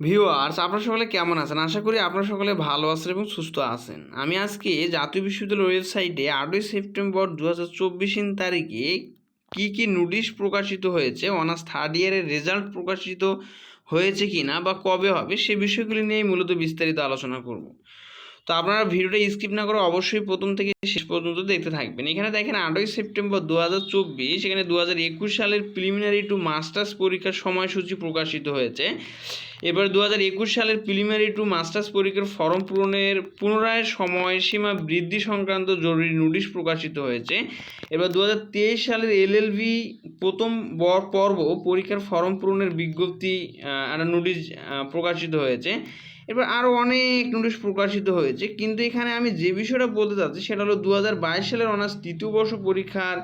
Viewers, আপনার সকলে কেমন আছেন? আশা করি আপনার সকলে ভালো আছেন এবং সুস্থ আছেন। আমি আজকে জাতীয় বিশ্ববিদ্যালয়ের ওয়েবসাইটে আটই সেপ্টেম্বর দু হাজার চব্বিশ তারিখে কী কী নোটিশ প্রকাশিত হয়েছে, অনার্স থার্ড ইয়ারের রেজাল্ট প্রকাশিত হয়েছে কি না বা কবে হবে, সে বিষয়গুলি নিয়েই মূলত বিস্তারিত আলোচনা করব। তো আপনারা ভিডিওটা স্কিপ না করে অবশ্যই প্রথম থেকে শেষ পর্যন্ত দেখতে থাকবেন। এখানে দেখেন আটই সেপ্টেম্বর দু হাজার চব্বিশ, এখানে দু হাজার একুশ সালের প্রিলিমিনারি টু মাস্টার্স পরীক্ষার সময়সূচি প্রকাশিত হয়েছে। এবার দু হাজার একুশ সালের প্রিলিমিনারি টু মাস্টার্স পরীক্ষার ফর্ম পূরণের পুনরায় সময়সীমা বৃদ্ধি সংক্রান্ত জরুরি নোটিশ প্রকাশিত হয়েছে। এবার দু হাজার তেইশ সালের এলএলবি প্রথম পর্ব পরীক্ষার ফর্ম পূরণের বিজ্ঞপ্তি একটা নোটিশ প্রকাশিত হয়েছে। এবার আরও অনেক নোটিশ প্রকাশিত হয়েছে। কিন্তু এখানে আমি যে বিষয়টা বলতে চাচ্ছি, সেটা হলো দু হাজার বাইশ সালের অনার্স তৃতীয় বর্ষ পরীক্ষার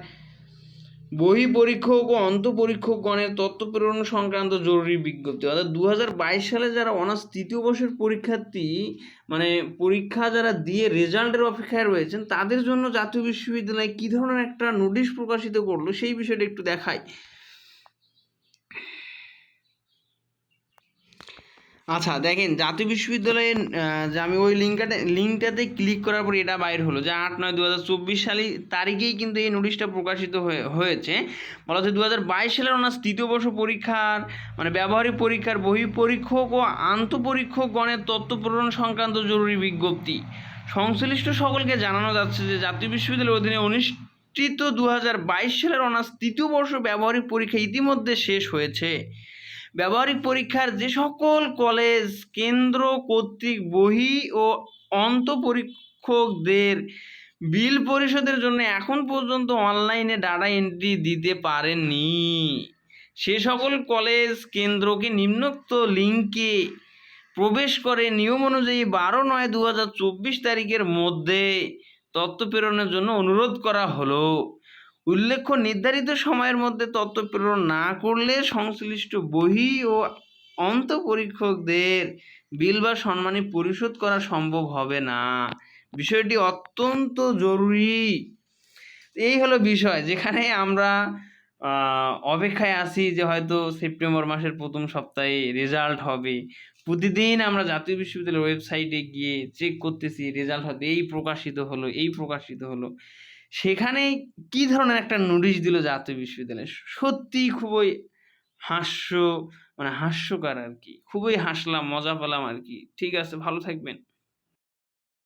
বহি পরীক্ষক ও অন্ত পরীক্ষকগণের তথ্য প্রেরণ সংক্রান্ত জরুরি বিজ্ঞপ্তি। অর্থাৎ দু হাজার বাইশ সালে যারা অনার্স তৃতীয় বর্ষের পরীক্ষার্থী মানে পরীক্ষা যারা দিয়ে রেজাল্টের অপেক্ষায় রয়েছেন, তাদের জন্য জাতীয় বিশ্ববিদ্যালয় কী ধরনের একটা নোটিশ প্রকাশিত করল, সেই বিষয়টা একটু দেখাই। আচ্ছা দেখেন জাতীয় বিশ্ববিদ্যালয়ের আহ, যে আমি ওই লিঙ্কটাতে লিঙ্কটাতে ক্লিক করার পর এটা বাইর হলো যে আট নয় দু হাজার চব্বিশ সালে তারিখেই কিন্তু এই নোটিশটা প্রকাশিত হয়ে হয়েছে। বলা হচ্ছে দু হাজার বাইশ সালের ওনার তৃতীয় বর্ষ পরীক্ষার মানে ব্যবহারিক পরীক্ষার বহি পরীক্ষক ও আন্তঃপরীক্ষক গণের তথ্য প্রেরণ সংক্রান্ত জরুরি বিজ্ঞপ্তি। সংশ্লিষ্ট সকলকে জানানো যাচ্ছে যে জাতীয় বিশ্ববিদ্যালয়ের অধীনে অনুষ্ঠিত দু হাজার বাইশ সালের অনার্স তৃতীয় বর্ষ ব্যবহারিক পরীক্ষা ইতিমধ্যে শেষ হয়েছে। ব্যবহারিক পরীক্ষার যে সকল কলেজ, কেন্দ্র কর্তৃক বহি ও অন্ত পরীক্ষকদের বিল পরিশোধের জন্য এখন পর্যন্ত অনলাইনে ডাটা এন্ট্রি দিতে পারেননি। সে সকল কলেজ, কেন্দ্রকে নিম্নোক্ত লিঙ্কে প্রবেশ করে নিয়ম অনুযায়ী বারো নয় দু তারিখের মধ্যে তথ্য প্রেরণের জন্য অনুরোধ করা হলো। উল্লেখ্য, নির্ধারিত সময়ের মধ্যে তথ্য প্রেরণ না করলে সংশ্লিষ্ট বহি ও অন্ত পরীক্ষকদের বিল বা সম্মানী পরিশোধ করা সম্ভব হবে না। বিষয়টি অত্যন্ত জরুরি। এই হলো বিষয় যেখানে আমরা অপেক্ষায় আছি যে হয়তো সেপ্টেম্বর মাসের প্রথম সপ্তাহে রেজাল্ট হবে। প্রতিদিন আমরা জাতীয় বিশ্ববিদ্যালয়ের ওয়েবসাইটে গিয়ে চেক করতেছি, রেজাল্ট হয়তো এই প্রকাশিত হলো, এই প্রকাশিত হলো। সেখানে কি ধরনের একটা নোটিশ দিল জাতীয় বিশ্ববিদ্যালয়? সত্যি খুবই হাস্য মানে হাস্যকর আর কি। খুবই হাসলাম, মজা পেলাম আর কি। ঠিক আছে, ভালো থাকবেন।